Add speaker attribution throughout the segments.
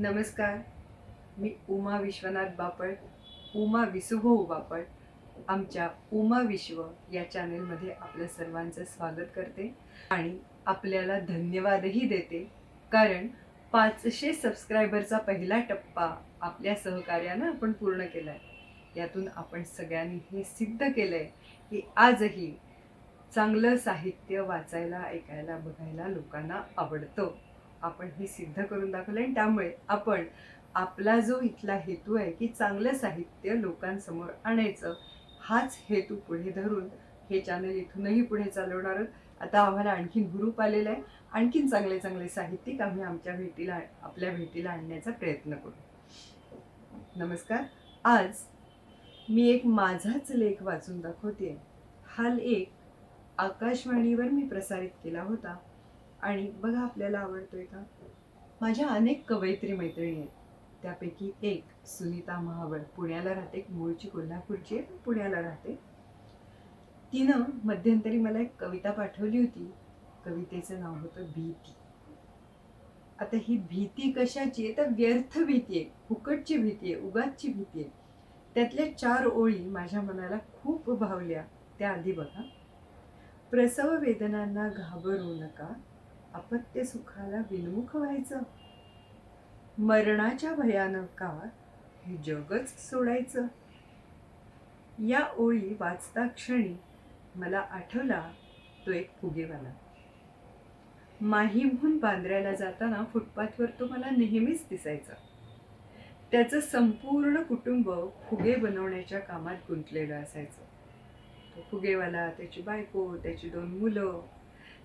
Speaker 1: नमस्कार मी उमा विश्वनाथ बापट उमा विसुभाऊ बापट आमच्या उमा विश्व या चॅनेलमध्ये आपल्या सर्वांचं स्वागत करते आणि आपल्याला धन्यवादही देते कारण पाचशे सबस्क्रायबरचा पहिला टप्पा आपल्या सहकार्यानं आपण पूर्ण केला आहे यातून आपण सगळ्यांनी हे सिद्ध केलं आहे की आजही चांगलं साहित्य वाचायला ऐकायला बघायला लोकांना आवडतं. आपण हे सिद्ध करून दाखवलं आणि त्यामुळे आपण आपला जो इथला हेतू आहे की चांगलं साहित्य लोकांसमोर आणायचं हाच हेतू पुढे धरून हे चॅनल इथूनही पुढे चालवणार आहोत. आता आम्हाला आणखीन हुरूप आलेला आहे. आणखीन चांगले चांगले साहित्यिक आम्ही आमच्या भेटीला आपल्या भेटीला आणण्याचा प्रयत्न करू. नमस्कार. आज मी एक माझाच लेख वाचून दाखवते हा लेख आकाशवाणीवर मी प्रसारित केला होता. आणि बघा आपल्याला आवडतोय का? माझ्या अनेक कवयित्री मैत्रिणी आहेत. त्यापैकी एक सुनीता महाबळ पुण्याला राहते मूळची कोल्हापूरची आहे पण पुण्याला राहते. तिनं मध्यंतरी मला एक कविता पाठवली होती. कवितेचं नाव होतं भीती. आता ही भीती कशाची आहे? तर व्यर्थ भीती आहे फुकटची भीती आहे उगाचची भीती आहे. त्यातल्या चार ओळी माझ्या मनाला खूप भावल्या. त्या आधी बघा प्रसव वेदनांना घाबरू नका. अपत्य सुखाला विनमुख व्हायचं. मरणाच्या भयानकात हे जगच सोडायचं. या ओळी वाचता क्षणी मला आठवला तो एक फुगेवाला. माहीमहून बांद्र्याला जाताना फुटपाथवर तो मला नेहमीच दिसायचा. त्याचं संपूर्ण कुटुंब फुगे बनवण्याच्या कामात गुंतलेलं असायचं. तो फुगेवाला त्याची बायको त्याची दोन मुलं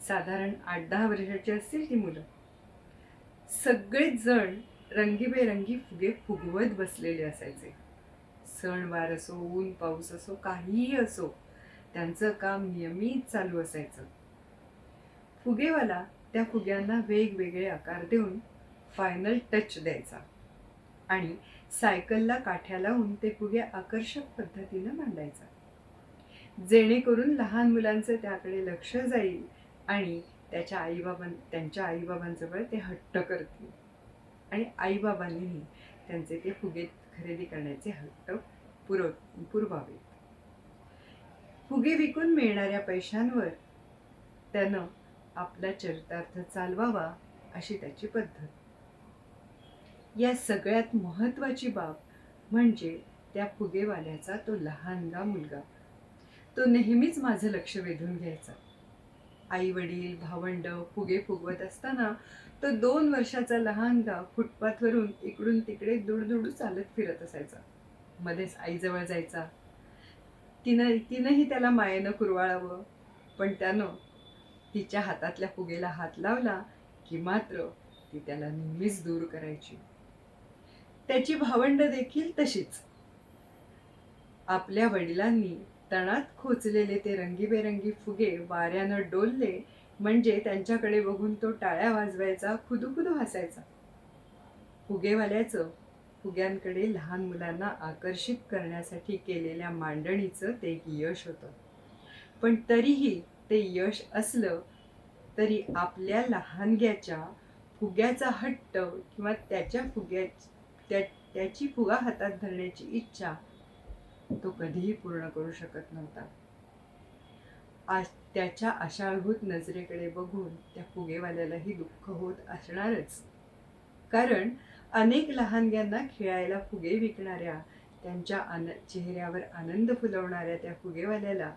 Speaker 1: साधारण आठ दहा वर्षाची असतील ती मुलं. सगळेच जण रंगीबेरंगी फुगे फुगवत बसलेले असायचे. सणवार असो ऊन पाऊस असो काहीही असो त्यांचं काम नियमित चालू असायचं. फुगेवाला त्या फुग्यांना वेगवेगळे आकार देऊन फायनल टच द्यायचा. आणि सायकलला काठ्या लावून ते फुगे आकर्षक पद्धतीनं मांडायचा. जेणेकरून लहान मुलांचं त्याकडे लक्ष जाईल आणि त्याच्या आईबाबां त्यांच्या आईबाबांजवळ ते हट्ट करतील. आणि आईबाबांनीही त्यांचे ते फुगे खरेदी करण्याचे हट्ट पुरव पुरवावे. फुगे विकून मिळणाऱ्या पैशांवर त्यानं आपला चरितार्थ चालवावा अशी त्याची पद्धत. या सगळ्यात महत्त्वाची बाब म्हणजे त्या फुगेवाल्याचा तो लहानगा मुलगा. तो नेहमीच माझं लक्ष वेधून घ्यायचा. आई वडील भावंड फुगे फुगवत असताना तो दोन वर्षाचा लहानगा फुटपाथवरून इकडून तिकडे दुडदुडू चालत फिरत असायचा. मध्येच आईजवळ जायचा. तिनं तिनंही त्याला मायेनं कुरवाळावं. पण त्यानं तिच्या हातातल्या फुगेला हात लावला की मात्र ती त्याला नेहमीच दूर करायची. त्याची भावंड देखील तशीच. आपल्या वडिलांनी तणात खोचलेले ते रंगीबेरंगी फुगे वाऱ्यानं डोलले म्हणजे त्यांच्याकडे बघून तो टाळ्या वाजवायचा खुदुखुदू हसायचा. फुगेवाल्याचं फुग्यांकडे लहान मुलांना आकर्षित करण्यासाठी केलेल्या मांडणीचं ते एक यश होतं. पण तरीही ते यश असलं तरी आपल्या लहानग्याच्या फुग्याचा हट्ट किंवा त्याच्या फुग्या त्या त्याची फुगा हातात धरण्याची इच्छा तो कधीही पूर्ण करू शकत नव्हता. आज त्याच्या आशाळभूत नजरेकडे बघून त्या फुगेवाल्यालाही दुःख होत असणारच. कारण अनेक लहानग्यांना खेळायला फुगे विकणाऱ्या त्यांच्या आन चेहऱ्यावर आनंद फुलवणाऱ्या त्या फुगेवाल्याला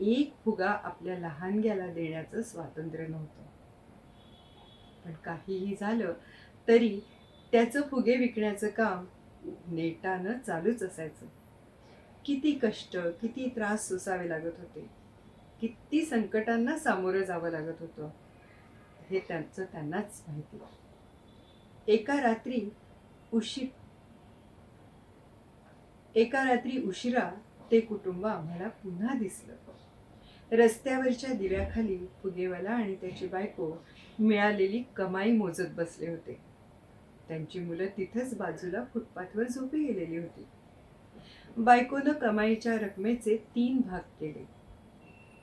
Speaker 1: एक फुगा आपल्या लहानग्याला देण्याचं स्वातंत्र्य नव्हतं. पण काहीही झालं तरी त्याचं फुगे विकण्याचं काम नेटानं चालूच असायचं. किती कष्ट किती त्रास सोसावे लागत होते. किती संकटांना सामोरं जावं लागत होतं. हे त्यांचं त्यांनाच माहिती. एका रात्री उशीर एका रात्री उशिरा ते कुटुंब आम्हाला पुन्हा दिसलं. रस्त्यावरच्या दिव्याखाली फुगेवाला आणि त्याची बायको मिळालेली कमाई मोजत बसले होते. त्यांची मुलं तिथंच बाजूला फुटपाथवर झोपी गेलेली होती. बायकोनं कमाईच्या रकमेचे तीन भाग केले.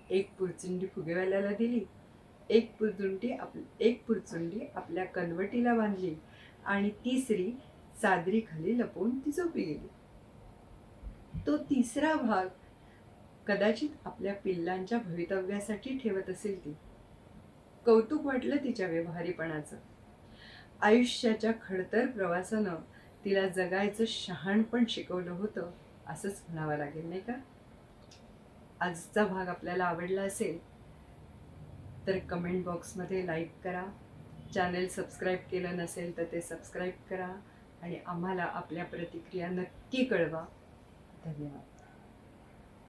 Speaker 1: एक पुरचुंडी फुगेवाल्याला दिली एक पुरचुंडी आप एक पुरचुंडी आपल्या कनवटीला बांधली आणि तिसरी चादरीखाली लपवून ती झोपी गेली. तो तिसरा भाग कदाचित आपल्या पिल्लांच्या भवितव्यासाठी ठेवत असेल ती. कौतुक वाटलं तिच्या व्यवहारीपणाचं. आयुष्याच्या खडतर प्रवासानं तिला जगायचं शहाणपण शिकवलं होतं असंच म्हणावं लागेल नाही का? आजचा भाग आपल्याला आवडला असेल तर कमेंट बॉक्समध्ये लाईक करा. चॅनेल सबस्क्राईब केलं नसेल तर ते सबस्क्राईब करा आणि आम्हाला आपल्या प्रतिक्रिया नक्की कळवा. धन्यवाद.